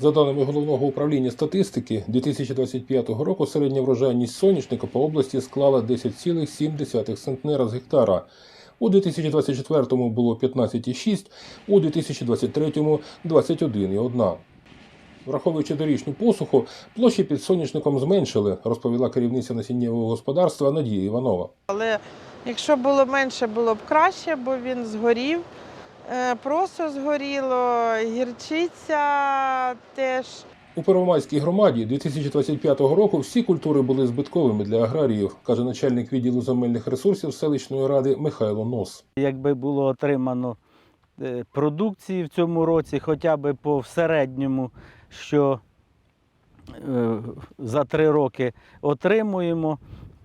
За даними головного управління статистики, 2025 року середня врожайність соняшника по області склала 10,7 центнера з гектара. У 2024 було 15,6, у 2023 – 21,1. Враховуючи дорічну посуху, площі під соняшником зменшили, розповіла керівниця насіннєвого господарства Надія Іванова. Але якщо було менше, було б краще, бо він згорів. Е, Просо згоріло, гірчиця теж. У Первомайській громаді 2025 року всі культури були збитковими для аграріїв, каже начальник відділу земельних ресурсів селищної ради Михайло Нос. Якби було отримано е, продукції в цьому році, хоча б по середньому, що е, за три роки отримуємо,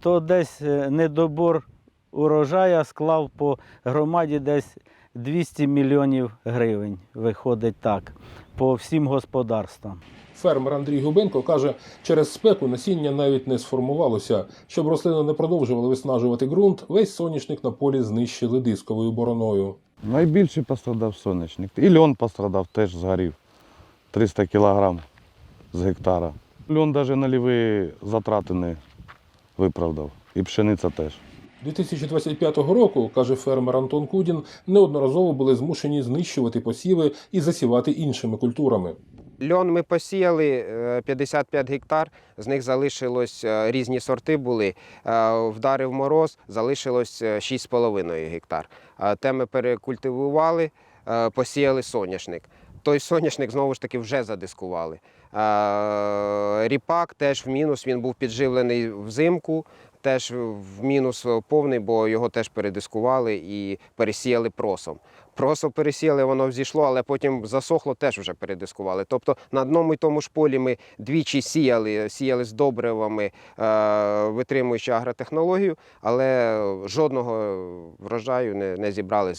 то десь недобор урожая склав по громаді десь 200 мільйонів гривень. Виходить так, по всім господарствам. Фермер Андрій Губенко каже, через спеку насіння навіть не сформувалося. Щоб рослина не продовжувала виснажувати ґрунт, весь соняшник на полі знищили дисковою бороною. Найбільше пострадав сонячник. І льон пострадав, теж згорів. 300 кілограм з гектара. Льон навіть на ліві затрати не виправдав. І пшениця теж. 2025 року, каже фермер Антон Кудін, неодноразово були змушені знищувати посіви і засівати іншими культурами. Льон ми посіяли е, 55 гектар, з них залишилось е, різні сорти були. Е, Вдарив мороз, залишилось е, 6,5 гектар. Те ми перекультивували, е, посіяли соняшник. Той соняшник знову ж таки вже задискували. Е, Ріпак теж в мінус, він був підживлений взимку, теж в мінус повний, бо його теж передискували і пересіяли просом. Просо пересіяли, воно взійшло, але потім засохло, теж вже передискували. Тобто на одному і тому ж полі ми двічі сіяли, сіяли з добривами, е, витримуючи агротехнологію, але жодного врожаю не, не зібрали.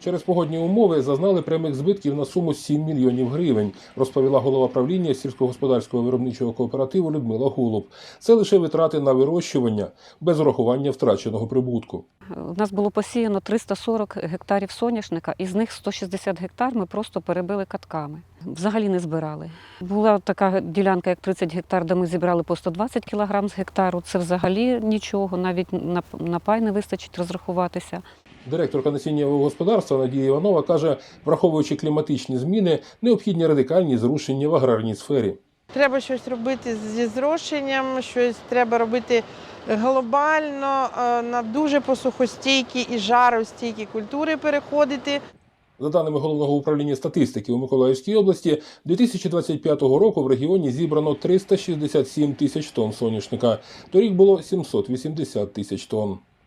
Через погодні умови зазнали прямих збитків на суму 7 мільйонів гривень, розповіла голова правління сільськогосподарського виробничого кооперативу Людмила Голуб. Це лише витрати на вирощування без урахування втраченого прибутку. У нас було посіяно 340 гектарів соняшника, із них 160 гектар ми просто перебили катками. Взагалі не збирали. Була така ділянка, як 30 гектар, де ми зібрали по 120 кілограм з гектару. Це взагалі нічого, навіть на, на пай не вистачить розрахуватися. Директорка насіннєвого господарства Надія Іванова каже, враховуючи кліматичні зміни, необхідні радикальні зрушення в аграрній сфері. Треба щось робити зі зрошенням, щось треба робити глобально, е, на дуже посухостійкі і жаростійкі культури переходити. За даними головного управління статистики у Миколаївській області, 2025 року в регіоні зібрано 367 тисяч тонн соняшника. Торік було 780 тисяч тонн.